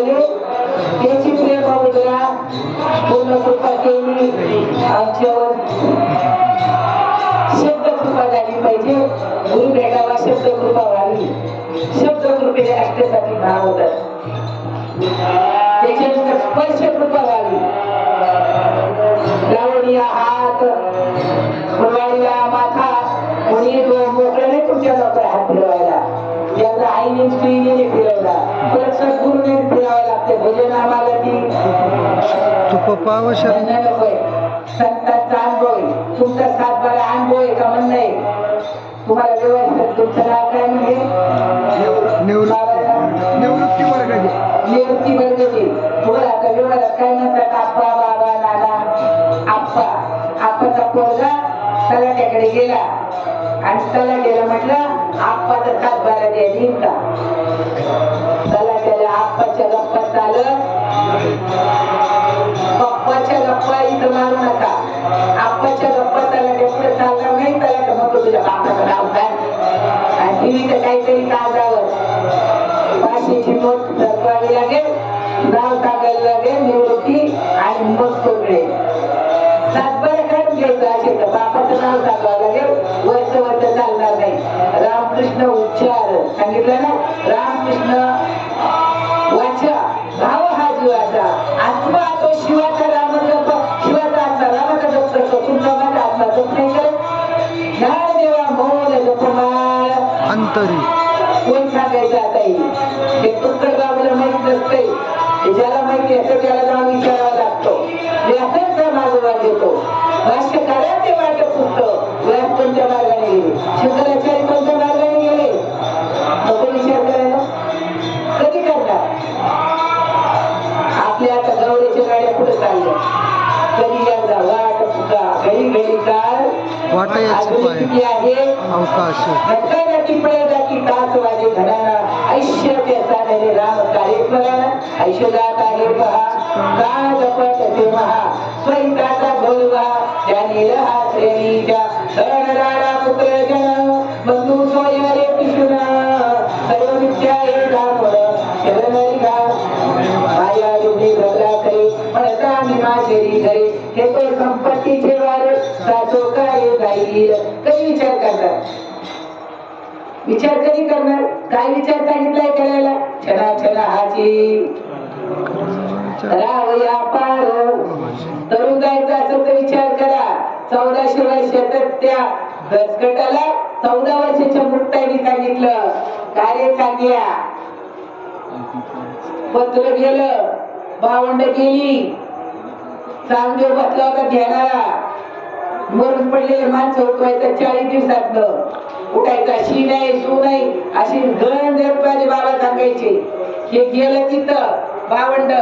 पहिले त्याची प्रेम मुद्रा पूर्ण कृपा केली. आमच्यावर शब्द कृपा झाली पाहिजे. गुरु भेटावा शब्द कृपा व्हावी. शब्द कृपेने राष्ट्रासाठी भाव होतात त्याच्यानंतर स्पर्श कृपा व्हावी. लावणीला हात प्रवाळीला माथा. कोणी मोकळं नाही तुमच्या डोक्याला हात फिरवायला. स्त्रीने फिरवला. सद्गुरूने फिरवायला लागते भजन आम्हाला ती संतांचा अनुभव आहे तुमचा सातबारा अनुभव आहे का म्हणणं आहे तुम्हाला व्यवस्थित तुमचं नाव काय म्हणजे? निवृत्ती. वर्गाची निवृत्ती वर्गाची तुम्हाला आता व्यवहारात काय म्हणतात? आप्पा बाबा नाना आप्पा. आप्पाचा पोरगा तलाट्याकडे गेला. आणि तलाट्याला म्हटलं आप्पाचा सातबारा द्या देईन तलाट्याला आप्पाच्या गप्पा चालत. पप्पाच्या गप्पा इथं मारू नका. आप्पाच्या गप्पा त्याला पुढे चालणार नाही त्याला मग तुझ्या बापाचं नाव काय आणि टीव्हीचं काहीतरी कागदावर भाषेची मोठ वर्ष चालणार नाही. रामकृष्ण उच्चार. सांगितलं ना? रामकृष्ण वाचा. भाव हा जीवाचा. आत्मा तो शिवाचा राम जप शिवाचा आत्मा. रामाचा जप करतो. तुमचा माझा आत्मा जप नाही करत. ज्ञान देवा मौन जपमाळ अंतरी. कोण सांगायचं आता हे? तुकडं गावाला माहीत नसतंय. हे ज्याला माहिती असतं त्याला जाऊन विचारावा लागतो. व्यासांचा मागोवा घेतो. भाष्यकारांचे राम शरण घा माया युगी भरला करे. म्हणता मी माझे हे तो संपत्तीचे काय जाईल विचार करतात विचार कधी करणार? काय विचार सांगितलाय करायला छना छना हाची राव पार. तरुण जायचं असेल तर विचार करा. चौदाशे वर्षात त्या घसकटाला चौदा वर्षाच्या मुक्ताईने सांगितलं. कार्य सांग्या. पत्र गेलं. भावंड गेली. चांगदेव बसला होता ध्यानाला. मरून पडलेले माणसं उठवायचं चाळीस दिवसात उठायचा शी नाही सू नाही अशी गण देत बाबा सांगायचे हे गेलं तिथं भावंड.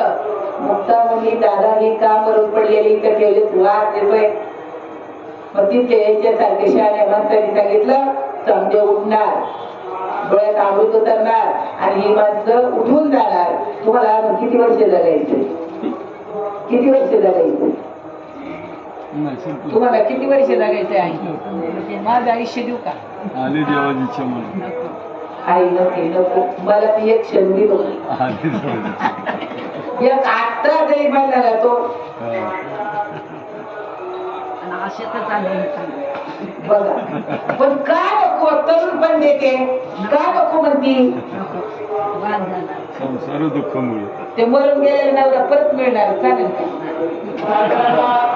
मुक्ता मुली दादा ही का मरून पडलेली इथं ठेवले वाद देतोय. मग तिथे याच्यासारखे शहाण्या माणसाने सांगितलं समजे उठणार डोळ्यात अमृत उतरणार आणि ही माणसं उठून जाणार. तुम्हाला किती वर्ष जगायचे? किती वर्ष जगायचं? तुम्हाला किती वर्ष जगायचे आहे माझं आयुष्य देऊ का? आली देवाची इच्छा म्हणून आई नको नको. मला ती एक क्षण आली एक आत्ता म्हणला तो. बघा. पण का नको? तरुण पण देते. का नको म्हणती? संसार दुःखामुळे. ते मरून गेलेला नवरा परत मिळणार. चालेल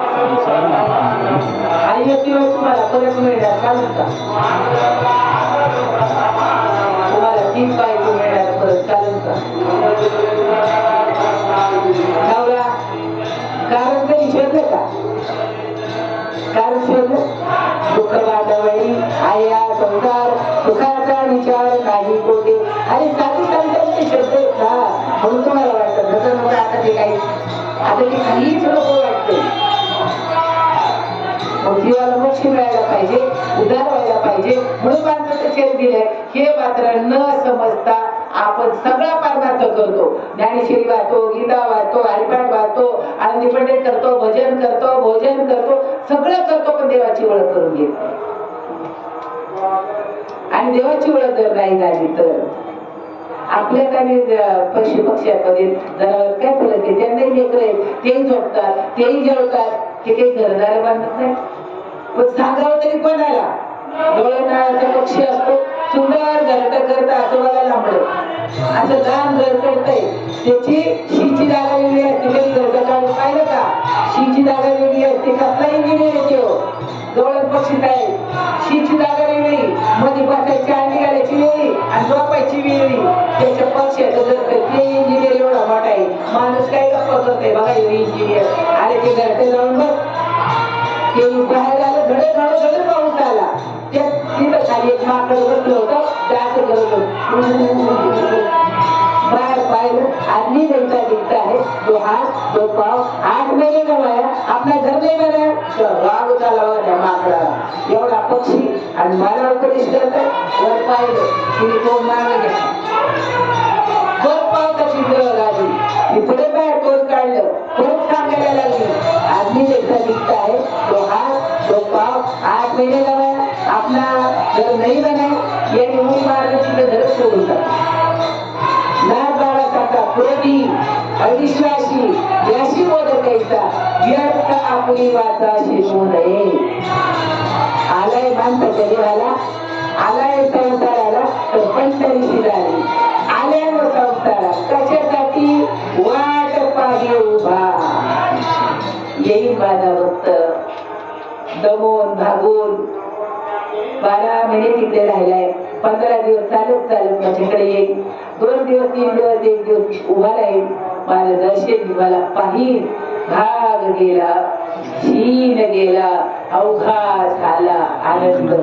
दिवस तुम्हाला परत मिळणार चालेल का तुम्हाला तीन बायको मिळणार परत चालेल का नवरा कारण कधी शोधलं का कारण शोधलं दुःख बांधवळी आया संसार सुखाचा विचार नाही कोठे आणि साधू संतांचे शब्द आहेत ना म्हणून तुम्हाला वाटतं नका नका आता ते काही आता ते काहीच नको वाटते जीवाला मुश्किल मिळायला पाहिजे उदार व्हायला पाहिजे म्हणून माणसाचं शरीर दिलंय. हे मात्र न समजता आपण सगळा पारमार्थ करतो. ज्ञानेश्वरी वाहतो गीता वाहतो हरिपाठ वाहतो आनंदी पंडित करतो भजन करतो भोजन करतो सगळं करतो पण देवाची ओळख करून घेत आणि देवाची ओळख जर नाही झाली तर? आपल्यात आणि पशु पक्ष्यामध्ये जनावर काय फरक आहे त्यांनाही लेकर आहेत. तेही झोपतात तेही जेवतात. ते काही घरदार बांधत नाही. पण सांगावं तरी कोणाला? डोळे पक्षी असतो सुंदर घरट करत आजोबाला लांबलं असं लहान घर करतंय. त्याची शीची जागा वेगळी असते कधी घरट काढून पाहिलं का? शीची जागा वेगळी असते कसलाही इंजिनियर येते डोळ्यात पक्षी काय? शीची जागा वेगळी. मध्ये बसायची अंडी घालायची वेगळी आणि झोपायची वेगळी. त्याच्या पक्षाचं घर ते इंजिनियर एवढा मोठा आहे. माणूस काय गप्पा करतोय? बघा इंजिनियर अरे ते घरटे जाऊन बघ. ते बाहेर घडे घडे घडे पाऊस आला त्या तिथं खाली एक माकड बसलं होतं करत बाहेर पाहिलं त्यांचा दिसत आहे तो हात पाव आठ महिने घर नाही राग त्या एवढा पक्षी. आणि मला उपदेश करत वर पाहिलं. तिने तो मागे घेतला. परत पावसाची मी पुढे बाहेर घर नाही बनाय याने उडी मारली तिथं घर सोडून टाकलं अविश्वासी याशी बोलतायचा व्यर्थ आपली वाचा शिजू नये आलाय माणसाच्या देवाला आलाय संसाराला तर पंढरीशी झाली आल्यावर संसारा कशासाठी वाट पाही उभा येईल माझा भक्त दमून भागून बारा महिने तिथे राहिलाय. पंधरा दिवस चालत चालत माझ्याकडे येईल. दोन दिवस तीन दिवस एक दिवस उभा राहील. माझं दर्शन मला पाहिल. भाग गेला क्षीण गेला अवघा झाला आनंद.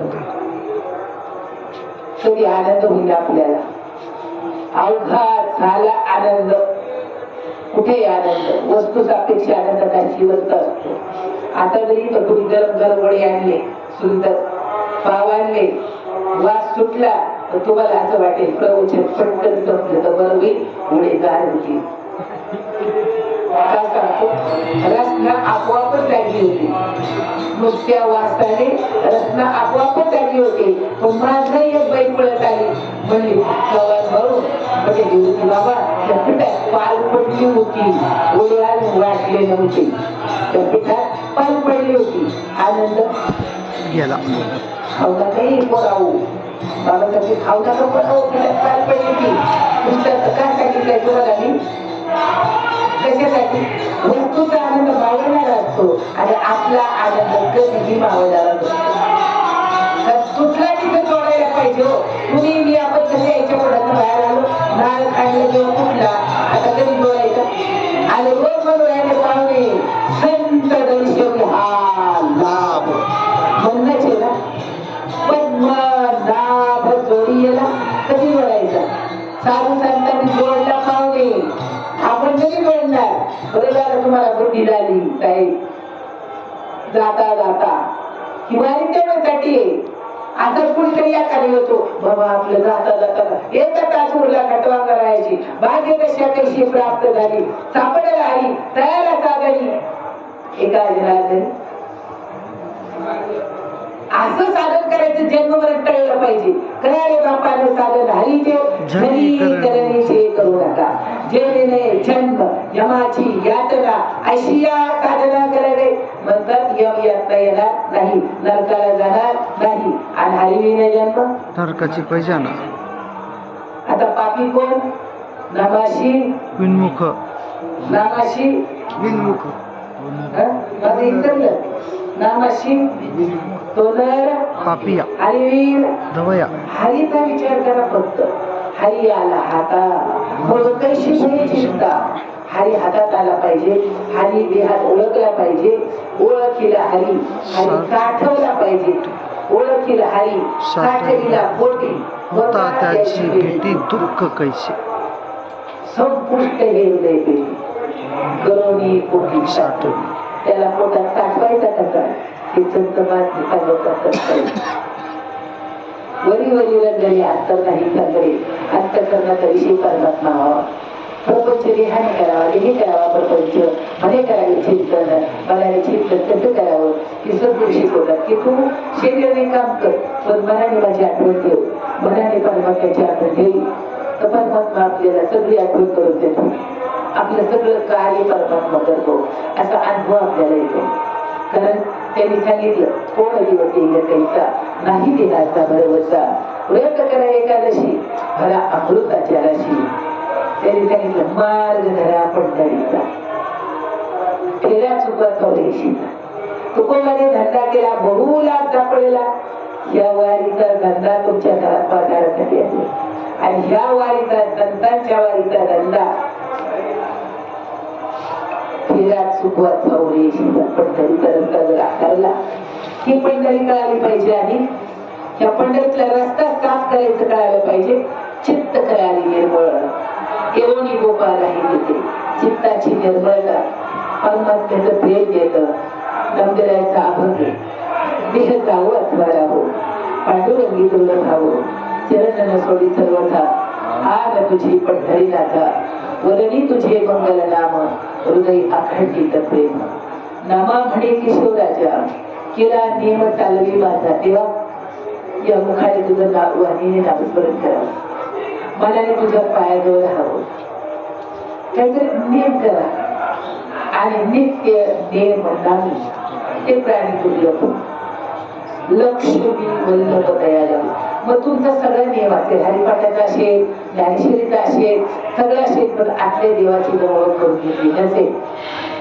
कधी आनंद होईल आपल्याला. अवघा झाला आनंद. कुठे आनंद. वस्तू सापेक्ष आनंद जिवंत असतो. आता जरी इथं तुम्ही गरम गरम वडे आणले सुंदर. पाव वास सुटला तर तुम्हाला असं वाटेल प्रवचन पटकन संपलं तर बरं होईल पुढे गार होती रचना आपोआपच लागली होती. नुसत्या वाचताने रचना आपोआपच लागली होती. पण माझं एक बाई पळत आली. म्हणली गवार भाऊ म्हणजे होती बाबा त्या पिठात पाल पडली होती. ओळ्याल वाटले नव्हते. त्या पिठात पाल पडली होती. आनंद गेला. मी? कशासाठी? वस्तूचा आनंद मावळणारा असतो आणि आपला आनंद कधीही मावळणारा नसतो. कुठला तिथं तोडायला पाहिजे हो? तुम्ही मी आपण कसे यायच्या पोटातून बाहेर आलो नाळ खायला जेव्हा कुठला आता कधी जोडायचं आणि रोज म्हणून पाहुणे संत दर्शन हा लाभ. पद्म लाभ जोडीला कधी जोडायचा साधू संतांनी जोडला पाहुणे आपण कधी जोडणार बरोबर तुम्हाला बुद्धी झाली साहेब जाता जाता. किंवा त्यासाठी असं आता या एखादी होतो बाबा आपलं जाता जाता एका तास उरला खटवा करायची भाग्य कशा कशी प्राप्त झाली सापडायला आली तयारा साधली एका राजन असं साधन करायचं जन्मभर टळलं पाहिजे. कळाले बापानं साधन हरीचे. करणीचे करू नका. जन्म यमाची यातना अशी या साधना करावे. म्हणतात यम यातना येणार नाही नरकाला जाणार नाही. आणि हरिविने जन्म? नरकाची पैजाना. आता पापी कोण? नामाशी. विनमुख. नामाशी. विनमुख. नामाशी. तो नर पापिया हरिवीर धवया. हरीचा विचार करा फक्त. हरी आला हाता कशी नाही चिंता हरी हातात आला पाहिजे. हरी देहात ओळखला पाहिजे. ओळखीला हरी. हरी काठवला पाहिजे. ओळखीला हरी. काठवीला पोटी होता त्याची भेटी दुःख कैसे? संपुष्ट हे हृदय पेटी करोनी पोटी. साठवली. त्याला पोटात साठवायचा कसा? हे संत महात्मे सांगतात वरी वरी रंगले आत्ता नाही संगरे अंतकरणाचा विषय परमात्मा व्हावा प्रपंच देहाने करावा देही करावा प्रपंच मने करावे चिंतन मनाने चिंतन कसं करावं की सद्गुरू शिकवतात की तू शरीराने काम कर पण मनाने माझी आठवण ठेव. मनाने परमात्म्याची आठवण ठेव. तर परमात्मा आपल्याला सगळी आठवण करून देतो. आपलं सगळं कार्य परमात्मा करतो. असा अनुभव आपल्याला येतो. कारण त्यांनी सांगितलं कोण दिवस येईल कैसा नाही दिनाचा भरवसा. व्रत करा एकादशी भरा अमृताच्या राशी त्यांनी सांगितलं मार्ग धरा पंढरीचा फेऱ्या चुका चौऱ्याशीचा तुकोबाने धंदा केला बहुला सापडलेला या वारीचा धंदा तुमच्या घरात बाजारासाठी आहे आणि ह्या वारीचा संतांच्या वारीचा धंदा फेऱ्या चुकवा चौऱ्याशीचा पंढरीचा जर आकारला ही पंढरी कळाली पाहिजे आणि या पंढरीतला रस्ता साफ करायचं कळायला पाहिजे. चित्त कळाली निर्मळ. एवढी गोपाल आहे तिथे चित्ताची निर्मळता परमात्म्याचं प्रेम येतं. नंदरायचा अभंग देह जावो अथवा राहो पांडुरंगी दुर्लभ राहो चरण सोडी सर्वथा. आग तुझी पंढरी नाथा वदनी तुझे मंगल नाम हृदय अखंडित प्रेम. नामा म्हणे किशोराच्या केला नेम चालवी माझा तेव्हा या मुखाने तुझं नाव आणि नामस्मरण करावं मनाने तुझ्या पायाजवळ राहावं. काहीतरी नियम करा. आणि नित्य नियम नाही ते प्राणी दुर्लभ लक्ष्मी वल्लभ दयाला मग तुमचा सगळा नियम असेल हरिपाठाचा असेल ज्ञानेश्वरीचा असेल सगळं असेल पण आतल्या देवाची ओळख करून घेतली नसेल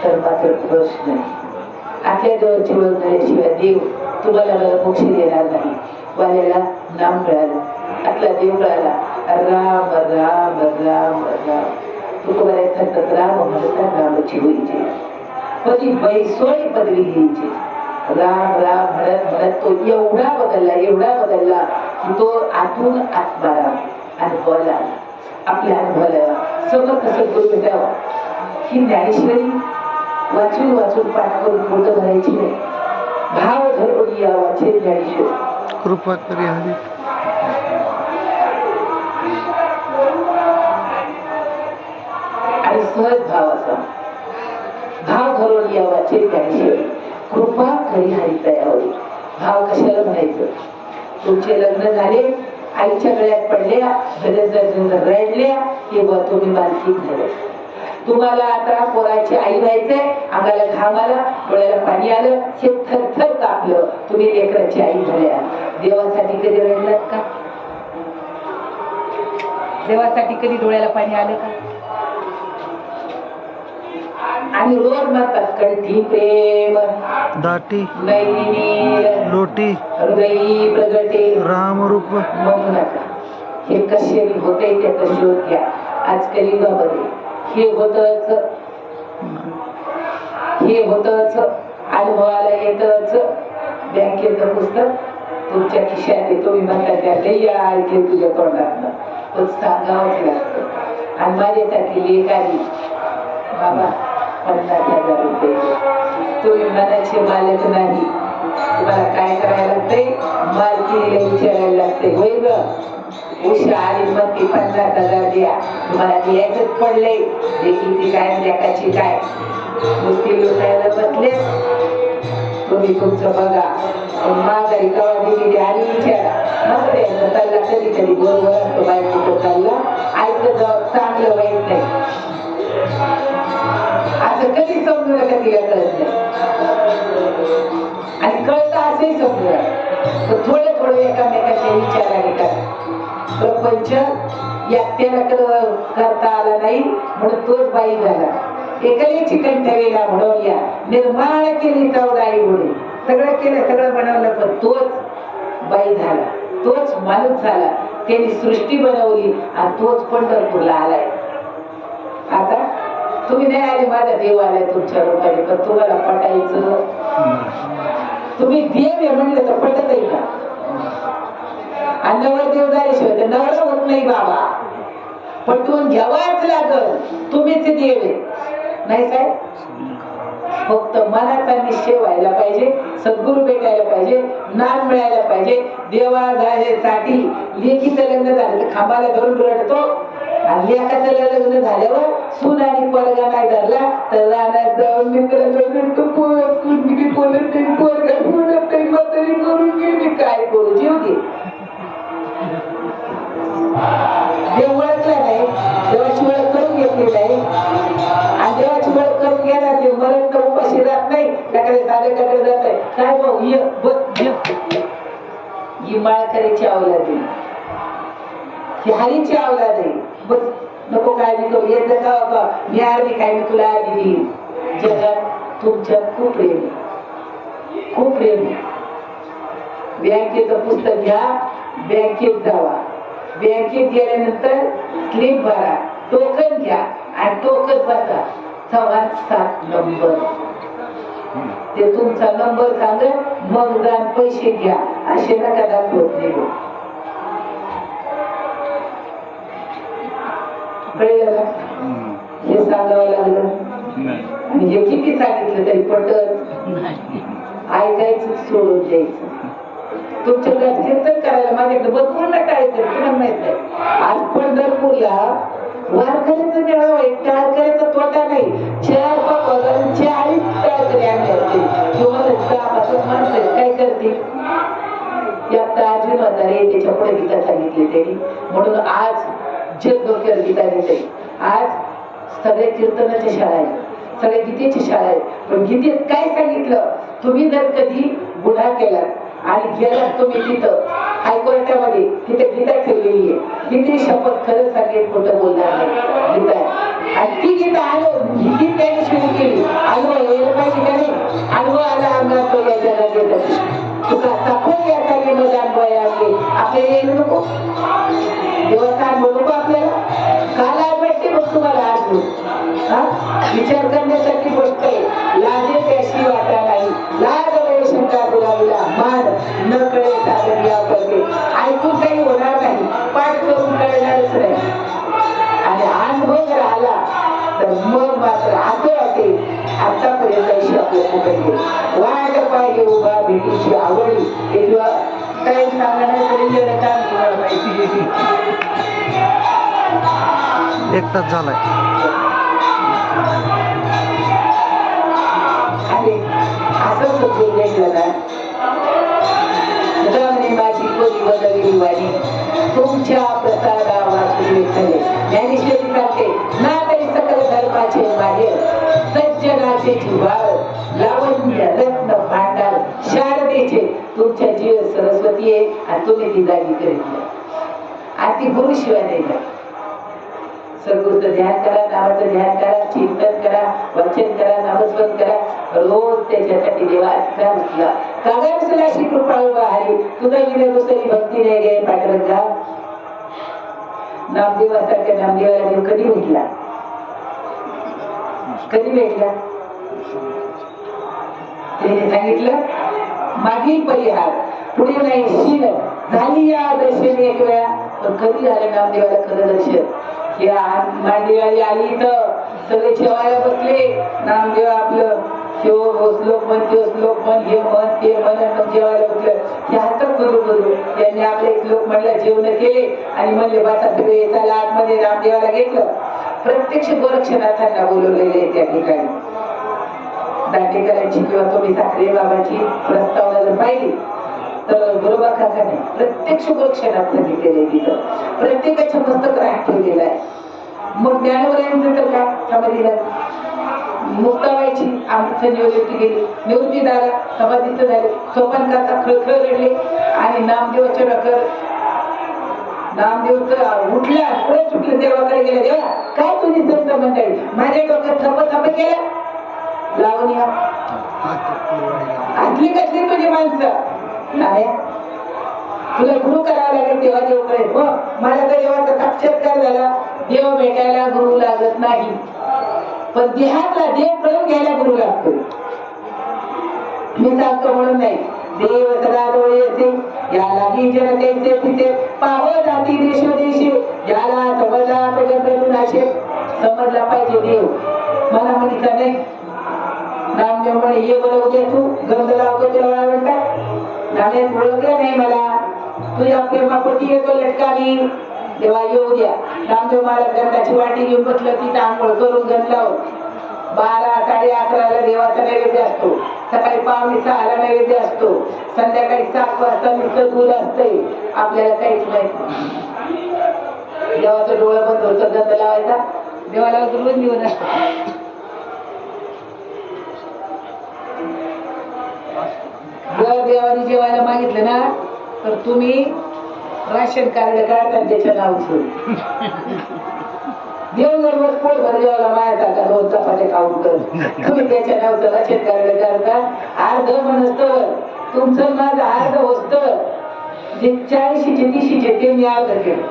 तर मात्र प्रश्न नाही. आतल्या देवाची ओळख झाल्याशिवाय देव तुम्हाला मोक्ष देणार नाही. वाल्याला नाम मिळालं आतला देव मिळाला राम राम राम राम. तुकोबाऱ्याचा तर राम म्हणता रामची होईचे. पदी बैसोळी पदवी घ्यायची. राम राम म्हणत म्हणत तो एवढा बदलला एवढा बदलला की तो आतून आत्माराम अनुभवाला. आपल्या अनुभवाला समोर कसं करू भेटावं ही ज्ञानेश्वरी वाचून वाचून पाठ करून पोट भरायची नाही. भाव धरून या वाचे ज्ञानेश्वरी. कृपा करी हरी. आणि सहज भाव असा. भाव धरून या वाचे ज्ञानेश्वरी. कृपा घरी हरिता यावी भाव कशाला म्हणायचं? तुमचे लग्न झाले आईच्या गळ्यात पडल्या बरेच रडल्या किंवा तुम्ही मालकी झाले. तुम्हाला आता पोराची आई व्हायचंय अंगाला घाम आला डोळ्याला पाणी आलं हे थरथर कापलं तुम्ही लेकराची आई झाल्या. देवासाठी कधी रडलात का? देवासाठी कधी डोळ्याला पाणी आलं का? आणि रोज म्हणतात कंठी प्रेम दाटी नैनील लोटी हृदयी प्रगटे। रामरूप। म्हणू नका. हे कसे होते ते शोध घ्या. आज कलियुगामध्ये हे होतच हे होतच अनुभवाला येतच. बँकेचं पुस्तक तुमच्या खिशात येतो मी म्हणता त्या लई ऐकले तुझ्या तोंडातनं. पण सांगावंच लागतं. आणि माझ्यासाठी लेख आली बाबा पन्नास हजार रुपये तुम्ही मनाचे मालक नाही. तुम्हाला काय करायला लागते मालकीला विचारायला लागते होय ग? उशा आली मग ती पन्नास हजार द्या. तुम्हाला द्यायचंच पडलंय. लेकीची काय लेकाची काय? नुसती लुटायला बसले तुम्ही तुमचं बघा. पण माघारी कवा दिली आणि विचारा. मग ते चालला कधी कधी बरोबर असतो बायकोचं चालला ऐकत चांगलं वाईट नाही. असं कधी समजू नका तिला कळत नाही आणि कळतं असंही समजू नका. तर थोडं थोडं एकामेकाच्या विचाराने करा प्रपंच एकट्याला करता आला नाही म्हणून तोच बाई झाला. एकही चिकन ठेवेला म्हणून या. निर्माण केली चौदाई म्हणून. सगळं केलं सगळं बनवलं पण तोच बाई झाला. तोच माणूस झाला. त्यांनी सृष्टी बनवली आणि तोच पंढरपूरला आलाय. आता तुम्ही नाही आले माझ्या देव आलाय तुमच्या रूपाने पण तुम्हाला पटायचं. तुम्ही देव आहे म्हणलं तर पटत आहे का? आणि नवरदेव झाल्याशिवाय तर नवरा होत नाही बाबा. पटवून घ्यावाच लागल. तुम्हीच देव आहे. नाही साहेब? फक्त मनाचा निश्चय व्हायला पाहिजे सद्गुरू भेटायला पाहिजे नाम मिळायला पाहिजे. देवा जाण्यासाठी लेखीचं लग्न झालं तर खांबाला धरून रडतो. आणि त्याला लग्न झाल्यावर सून आणि पोरगा नाही धरला? तर रानात जाऊन बोलत पोरगा बोलत काही करून गेली काय करू? जीव घे ओळखला नाही. देवाची ओळख करून घेतली नाही. आणि देवाची ओळख करून गेला ते मरण तर उपाशी जात नाही. त्याकडे साधे जात आहे काय भाऊ ये बस ही माळकरीची अवलाद आहे. ही हरीची अवलाद आहे. बस नको काय मी तो येत का होता मी आली काय? मी तुला आधी देईन. जगात तुमच्या खूप प्रेम खूप प्रेम बँकेचं पुस्तक घ्या बँकेत जावा. बँकेत गेल्यानंतर स्लिप भरा. टोकन घ्या आणि टोकन बसा. सव्वा सात नंबर. ते तुमचा नंबर सांगत मग दान पैसे घ्या. असे नका दाखवत नाही हो. हो. हे सांगावं लागलं. आणि हे किती सांगितलं तरी पटत ऐकायचं सोडून द्यायचं. तुमच्या घरात कीर्तन करायला माझ्याकडे भरपूर टाळायचं ऐकत तुम्हाला माहीत आहे. आज पंढरपूरला वारकऱ्याचा मेळावा एक टाळकऱ्याचा तोटा नाही. चार पाच चाळीस टाळकरी आम्ही असते किंवा दहा माणसं काय करते या ताजी म्हातारे त्याच्या पुढे गीता सांगितली त्यांनी. म्हणून आज जग डोक्यावर गीता घेते आज सगळे कीर्तनाची शाळा आहे सगळे गीतेची शाळा आहे पण गीतेत काय सांगितलं? तुम्ही जर कधी गुन्हा केला आणि गेलात तुम्ही तिथं हायकोर्टामध्ये तिथे गीता ठेवलेली आहे. तिथे शपथ खरं सांगेल खोटं बोलणार नाही. गीता आणि ती गीता आलो ही गीत त्यांनी सुरू केली. अनुभव यायला पाहिजे का नाही? अनुभव आला अंगात तो या जगात येतात तुका दाखवून या काही अनुभव यावे आपल्याला येऊ नको. देवाचा अनुभव नको आपल्याला? काल आज भेटते मग तुम्हाला आज हा? विचार करण्यासारखी गोष्ट आहे. लाजे त्याशी वाटा नाही. लाज वय शंका बोलाविला मान न कळे साधन या करते ऐकून काही होणार नाही. पाठ करून कळणारच नाही. आणि अनुभव जर आला तर मग मात्र असं वाटेल. आतापर्यंत अशी आपल्या कुठे गेली? वाट पाहिजे उभा भेटीची आवडी. हे काही सांगण्यात एक तास झालाय. घेतलं ना माझी कोणी बदलली वाणी तुमच्या प्रसादा वाचून ज्ञानेश्वरी सांगते ना तरी सकल धर्माचे माझे सज्जनाचे जीवाळ लावण्य रत्न भांडार. शारदेचे तुमच्या जीव सरस्वती आहे आणि तुम्ही ती जागी करीत आणि ती गुरुशिवाय नाही सद्गुरूचं ध्यान करा नावाचं ध्यान करा चिंतन करा वाचन करा नामस्मरण करा. रोज त्याच्यासाठी देवा का उठला कागद अशी कृपाळू हरी तुझा विनय दुसरी भक्ती नाही गे पाठरंगा नामदेवासारख्या नामदेवाला देव कधी भेटला? कधी भेटला? त्यांनी सांगितलं? मागील परिहार. पुढे नाही शील. झाली या दर्शन एक वेळा. पण कधी झालं नामदेवाला खरं दर्शन? या मांडीवाली आली तर सगळे जेवायला बसले. नामदेव आपलं शिव हो, श्लोक म्हण ते श्लोक म्हण हे म्हण ते म्हण मग जेवायला बसलं. हे हातात करू करू त्यांनी आपले श्लोक म्हणलं जेवण केले. आणि म्हणले बसा सगळे चला आतमध्ये. रामदेवाला घेतलं. प्रत्यक्ष गोरक्षनाथांना बोलवलेले त्या ठिकाणी. दांडेकरांची किंवा तुम्ही साखरे बाबाची प्रस्तावना जर पाहिली तर गुरुबा काकाने प्रत्येक शुभक्षणात सांगितलेले तिथं. प्रत्येकाच्या मस्तक राग ठेवलेला आहे. मग ज्ञानवरायांचं तर काय? समाधीला. मुक्ताबाईची आमचं निवृत्ती गेली. निवृत्तीदारा समाधीचं झाले. सोपान काका खळखळ रडले. आणि नामदेवाच्या डोक्यावर नामदेवचं उठल्या पुढे सुटलं देवाकडे गेल्या देवा काय तुझी संत मंडळी? माझ्या डोक्यात थप थप केल्या लावून या. असली कसली तुझी माणसं? नाही. तुला गुरु करावा लागेल तेव्हा देव कळेल हो मला तर देवाचा साक्षात्कार झाला. देव भेटायला गुरु लागत नाही. पण देहातला देव कळून घ्यायला गुरु लागतो. मी सांगतो म्हणून नाही. देव सदा डोळे असे. या लागी जनतेचे तिथे पाहो जाती देशो देशी ज्याला समजला तो करून समजला पाहिजे देव. मला म्हणता नाही. रामदेव म्हणे ये बरं उद्या तू गंध लावतो तुला मला म्हणतात नाण्यात ओळखलं नाही मला तुझ्या प्रेमापोटी येतो लटकावी तेव्हा येऊ द्या रामदेव मला गंधाची वाटी घेऊन बसलं तिथं आंघोळ करून गंध लावून बारा साडे अकराला देवाचा नैवेद्य असतो. सकाळी पावणे सहाला नैवेद्य असतो. संध्याकाळी सात वाजता नुसतं दूध असते आपल्याला काहीच नाही. देवाचं डोळं बंद होतं गंध लावायचा. देवाला रोज निवड जर देवाने जेवायला मागितलं ना तर तुम्ही राशन कार्ड काढता त्याच्या नावचं देव जर रोज पोट भर जेवायला माया टाका रोज चपात्या खाऊन कर तुम्ही त्याच्या नावचं राशन कार्ड काढता अर्ध मनस्तवर तुमचं माझं अर्ध होत जे चाळीशीचे तीशीचे ते मी अर्ध केलं.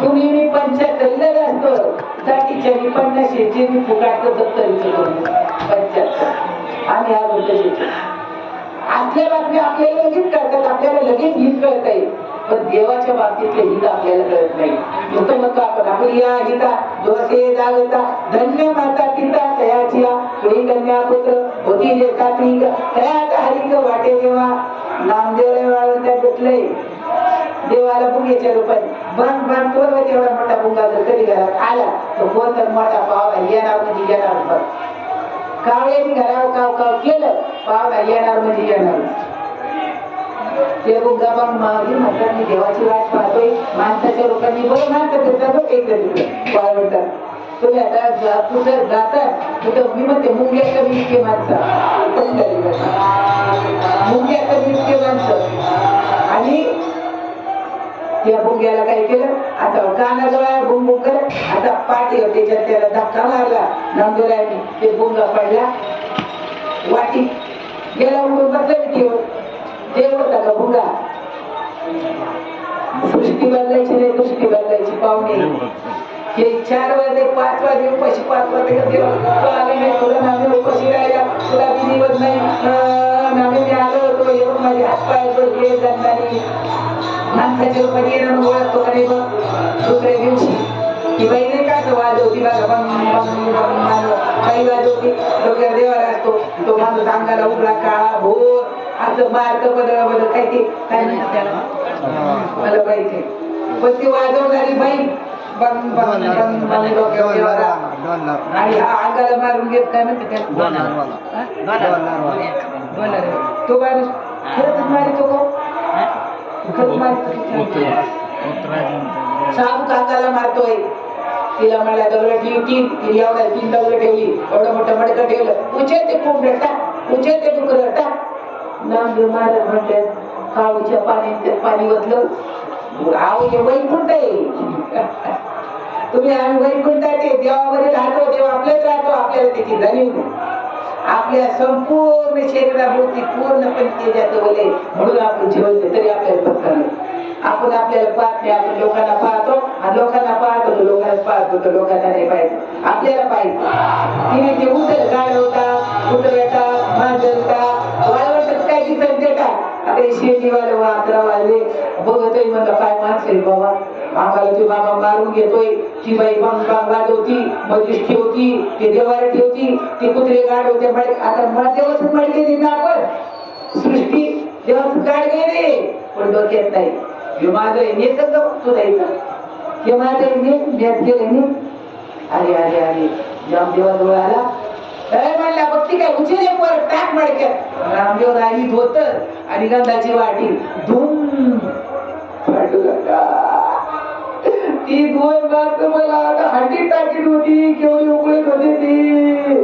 तुम्ही मी पंच्याहत्तर जास्त जातीच्या मी पन्नासशे जे मी फुकाटचं सत्तरीचं करून. पंच्याहत्तर. आम्ही अजून तसेच आपल्या बातम्या आपल्याला लगेच कळतात आपल्याला लगेच हित कळत आहे पण देवाच्या बाबतीतले हित आपल्याला कळत नाही. नुसतं म्हणतो आपण आपण या हिता दोसे जागता धन्य माता पिता तयाची पुढे कन्या पुत्र होती लेखा सात्विक तयाच हरिक वाटे देवा. नामदेव वाळून त्या भेटलंय देवाला बुंगेच्या रूपात बन बन तो तेवढा मोठा पुंगा जर कधी घरात आला तो कोण तर मोठा पाव येणार म्हणजे येणार बघ कावळ्याने घराव काव काव केलं पाव पावला येणार म्हणजे येणार. ते बुंगा मग मागली म्हणतात मी देवाची वाट पाहतोय. माणसाच्या लोकांनी बरं मानतात फिरतात बघ एक पाळवतात तुम्ही आता कुठं जातात कुठं मी म्हणते मुंग्या कमी इतके माणसं मुंग्या कमी इतके माणसं. आणि त्या भुंग्याला काय केलं. आता काना कानाजवळ भुंग करत आता पाठी त्याच्यात त्याला धक्का मारला. नांदुराने ते भुंगा पडला. वाटी. गेला उडून बसला विटीवर. ते होता का भुंगा सृष्टी बदलायची नाही दृष्टी बदलायची पाहुणे. हे चार वाजले पाच वाजले उपाशी पाच वाजले देवा. आले नाही तुला नामे उपाशी राहिला तुला विधिवत नाही. नामे मी हातपाय जोडले दंडाने माणसाच्या रूपाने ओळखतो का नाही बघ दुसऱ्या दिवशी ती बाई का तो वाजवती बघा काही वाजवती डोक्यावर देवाला असतो तो माणूस अंगाला उघडा काळा भोर असं मार्क बदल बदल काय ते काय म्हणतात त्याला मला माहिती पण ती वाजवणारी बाई आणि अंगाला मारून घेत काय म्हणते तो माणूस खरंच मारितो का? खरंच मारितो साधू काकाला मारतोय. तिला म्हणला दगड ठेव तीन. तिने एवढ्या तीन दगड ठेवली. एवढं मोठं मडकं ठेवलं. उचल ते खूप टाक. उचल ते डुकर टाक. नामदेव महाराज म्हणतात काळूच्या पाणी पाणी ओतलं आव हे वैकुंठ आहे? तुम्ही आम्ही वैकुंठाचे देवामध्ये राहतो देव आपल्याच राहतो आपल्याला त्याची जाणीव नाही. आपल्या संपूर्ण शरीराभोवती पूर्णपणे तेजाचं बोले. म्हणून आपण जिवंत तरी आपल्याला पत्ता आपण आपल्याला पाहत नाही आपण लोकांना पाहतो आणि लोकांना पाहतो तर लोकांना पाहतो तर लोकांना नाही पाहिजे आपल्याला पाहिजे तिने ते उतर गाडवता उतरवता मांजरता वाळवटच काय तिथं देतात आता हे शेतीवाले वा अकरा वाजले बघतोय म्हणलं काय माणसं बाबा. आम्हाला ती बाबा मारून घेतोय. ती बाई बंग बंग वाजवती मधीच ठेवती ती देवाला ठेवती ती कुत्रे गाड होते आता मला देवाचं मडके ना आपण. सृष्टी देवाचं गाड रे. पण डोक्यात नाही. हे माझं आहे ने सगळं तुला इथं. हे माझं आहे मॅच केलं ने अरे अरे अरे रामदेवाजवळ आला. अरे म्हणला बघती काय उचल एक वर टाक मडक्यात. रामदेव राहिली धोतर आणि गंधाची वाटी. धूम. फाटू लागला ती दोन माणसं मला आता हाटी टाकीत होती. केवढी उकळीत होती ती?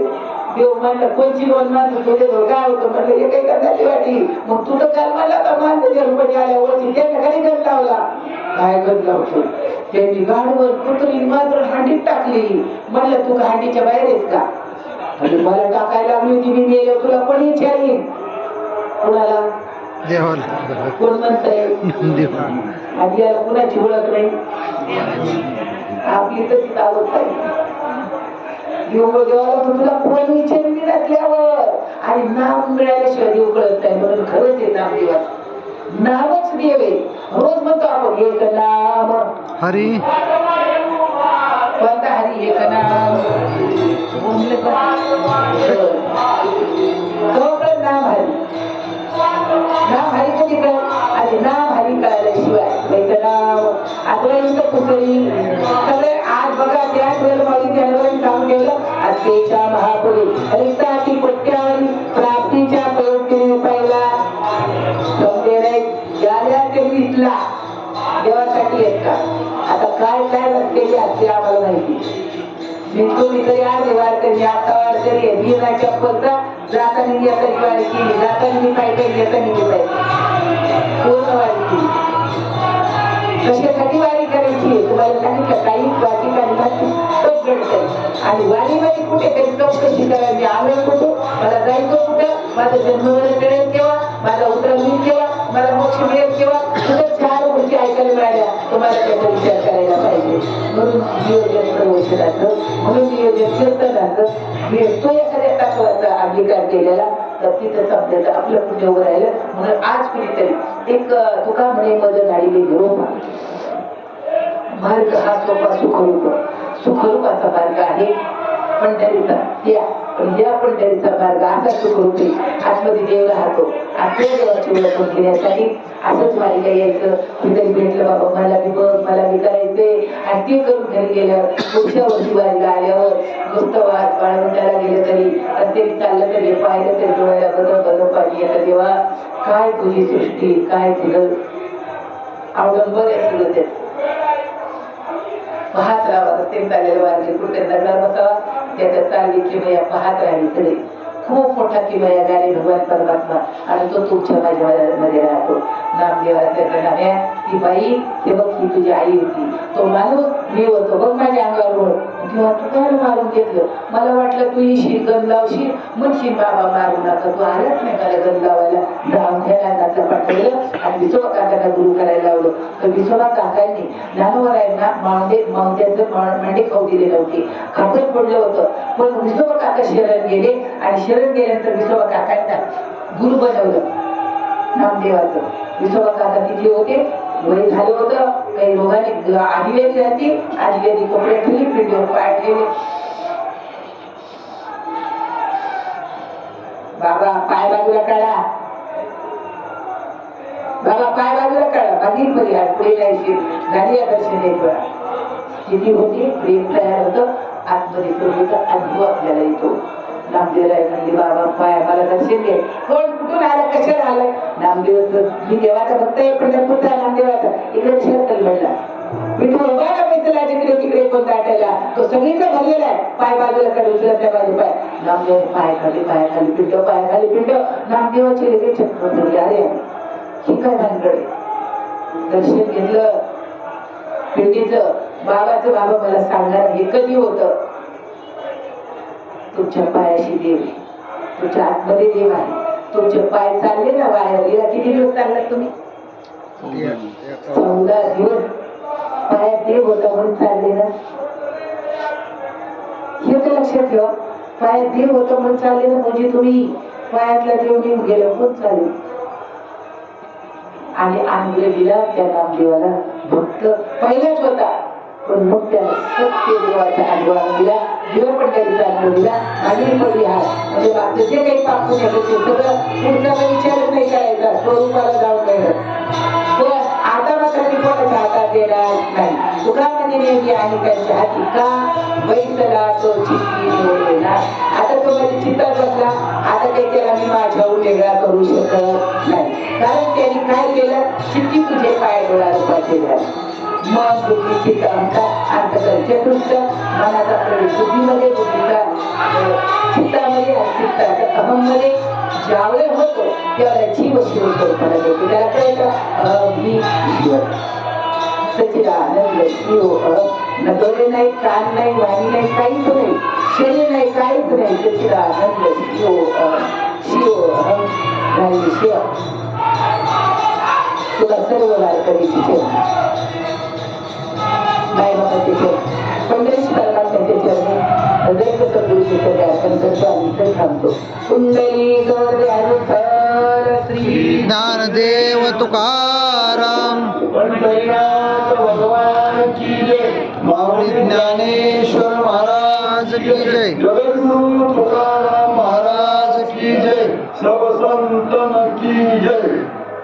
देव म्हणलं कोणची दोन माणसं तुझे काय होतं? म्हणलं हे काही करण्याची वाटी. मग तू तर काल म्हणला तर माणसं जन्मणी आल्यावरती त्यांना काही गंध लावला. काय गंध लावतो? त्यांनी गाडवर कुत्री मात्र हांडीत टाकली. म्हणलं तू का हांडीच्या बाहेर आहेस का? म्हणजे मला टाकायला लागली होती मी मेले तुला पण विचारीन कुणाला? देवाला देवाला आधी याला कुणाची ओळख नाही. आपली तशी आवड आहे देव देवाला तुला कोण विचारली नसल्यावर आणि नाम मिळाल्याशिवाय देव कळत नाही. म्हणून खरंच आहे नाम देवाचं नामच देव आहे. रोज म्हणतो आपण एक नाम. हरी. कोणता हरी एक नाम. पण नाम हरी. ना हरी कधी कळ आधी नाम हरी कळाल्याशिवाय नाही तर नाव आता इथं पुतळी सगळे आज बघा त्याच वेळेला मागे त्यावेळेला काम केलं. अस्तेच्या महापुरी रिक्ताची कोट्यावरी प्राप्तीच्या प्रवृत्तीने पहिला समजे ज्याला ते विसला देवासाठी येत का आता काय काय नसते आम्हाला माहिती? मी तुम्ही वारकरी आता वारकरी आहे मी चप्पलचा जाताना मी तरी वारी केली जाताना मी येताना मी पूर्ण वारी केली. कशासाठी वारी करायची? तुम्हाला सांगितलं काही वारी काढतात खूप घडतं आणि वारीमध्ये कुठे तरी चौकशी करायची आलोय कुठे? मला जायचं कुठं? माझा जन्म मिळेल केव्हा माझा उतरा मिळेल केव्हा मला मोक्ष मिळेल केव्हा गोष्टी ऐकायला मिळाल्या? तुम्हाला त्याचा विचार करायला पाहिजे. म्हणून नियोजन प्रवचनाचं म्हणून नियोजन कीर्तनाचं मी तो एखाद्या तत्वाचा अंगीकार केलेला. तर तिथं समजायचं आपलं कुठे उभं राहिलं. म्हणून आज कुणीतरी एक तुका म्हणे मदत आलेली रोपा मार्ग हा सोपा सुखरूप सुखरूपाचा मार्ग आहे. पंढरीचा या पण या पंढरीचा मार्ग असा सुखरूप आहे आतमध्ये देव राहतो. आपल्या देवाची ओळख करून घेण्यासाठी असंच मालिका यायचं. कुठेतरी भेटलं बाबा मला बी बघ मला बी करायचंय. आणि ते करून घरी गेल्यावर पुढच्या वर्षी वारीला आल्यावर नुसतं वाद पाळवंटाला गेलं तरी रस्त्याने चाललं तरी पाहिलं तरी डोळ्याला बरं बरं पाणी येतं. तेव्हा काय तुझी सृष्टी काय तुझं अवलंबन आहे सगळं त्याचं पाहत राहावा रस्त्याने चाललेलं वारले कुठे? दगडावर बसावा. त्याच्या चालली किमया पाहत राहिली तरी खूप मोठा किमया झाली भगवान परमात्मा. आणि तो तुमच्या माझ्या मध्ये राहतो नामदेवाच्या नाम्या ती बाई ते बघ ही तुझी आई होती. तो माणूस मी होतो. बघ माझ्या अंगावर किंवा तू काय मारून घेतलं? मला वाटलं तू येशील गण लावशील. म्हणशील बाबा मारू नका. तू आलाच नाही मला गण लावायला. जाऊन घ्यायला नाचा पाठवलं आणि विसोबा काकांना गुरु करायला लावलं. तर विसोबा काकांनी ज्ञानोबरायांना मांडे मांड्याचं मांडे खाऊ दिले नव्हते. खापर पडलं होतं. पण विसोबा काका शहरात गेले आणि शरण गेल्यानंतर विसोबा काकांना गुरु बनवलं. नामदेवाचं. विसोबा काका तिथे होते. वय झालं होतं. काही रोगाने आदिवेदी जाती आदिवेदी कपडे ठेवली पिंडीवर पाय ठेवले. बाबा पाय बाजूला काढा बाबा पाय बाजूला काढा बागी परी पुढे जायची गाडी आकर्षण एक वेळा किती होती? प्रेम तयार होतं. आतमध्ये पूर्वीचा अनुभव आपल्याला येतो. नामदेवराय म्हणले बाबा पाय मला दर्शन दे. कोण? कुठून आलं? कशाला आलं? नामदेव मी देवाचा भक्त आहे पंढरपूरचा नामदेवाचा. इकडे कशाला म्हणला विठू उभा पैसेला जिकडे तिकडे कोण दाटायला. तो सगळीकडे भरलेला आहे. पाय बाजूला कडे उचलत त्या बाजू पाय. नामदेव पाय खाली पाय खाली पिंड पाय खाली पिंड. नामदेवाची लगेच चक्कर धरली अरे ही काय भानगड दर्शन घेतलं. पिंडीचं बाबाचं बाबा मला सांगणार हे कधी होतं? तुमच्या पायाशी देव आहे. तुमच्या आतमध्ये देव आहे. तुमचे पाय चालले ना बाहेर. गेला किती दिवस चाललात तुम्ही? चौदा दिवस. पायात देव होता म्हणून चालले ना? हे तर लक्षात ठेवा. पायात देव होता म्हणून चालले ना म्हणजे तुम्ही पायातला देव निघून गेलं. कोण चालेल? आणि आंध्र दिला त्या नामदेवाला. भक्त पहिलाच होता. पण मग त्याला सत्य देवाचा अनुभव दिला. देव पण त्याचा अनुभव आणि पडली हा म्हणजे मागचं जे काही पाप पुण्य होते सगळं पुढचा काही विचारच नाही करायचा स्वरूपाला जाऊन राहिलं पण आता मात्र मी कोणाच्या हातात देणार नाही नेहमी आणि त्यांच्या हाती का बैसला तो चित्ती निवडलेला आता तो माझ्या चित्तात बसला आता काही त्याला मी माझ्याहून वेगळा करू शकत नाही कारण त्यांनी काय केलं चित्ती तुझे पाय डोळा रूपाचे झाले मन बुद्धी चित्त अंतकरचे पृष्ठ मनाचा प्रवेश. बुद्धीमध्ये बुद्धीचा चित्तामध्ये आणि चित्ताच्या अहममध्ये ज्यावेळे होतो त्यावेळेला जीव शिव स्वरूपाला देतो त्याला कळतं अहम ही ईश्वर. शिव न डोळे नाही कान नाही वाणी नाही काहीच नाही शरीर नाही काहीच नाही. सचिदानंद शिव शिव अहम नाही शिव तुला सर्व वारकरी तिथे तिथे पंढरीश परमात्म्याचे चरणी हृदय सद्गुरूचे चरणी अर्पण करतो आणि थांबतो. कुंडली ज्ञानदेव तुकाराम. पंढरीनाथ भगवान की जय. माऊली ज्ञानेश्वर महाराज की जय. तुकाराम.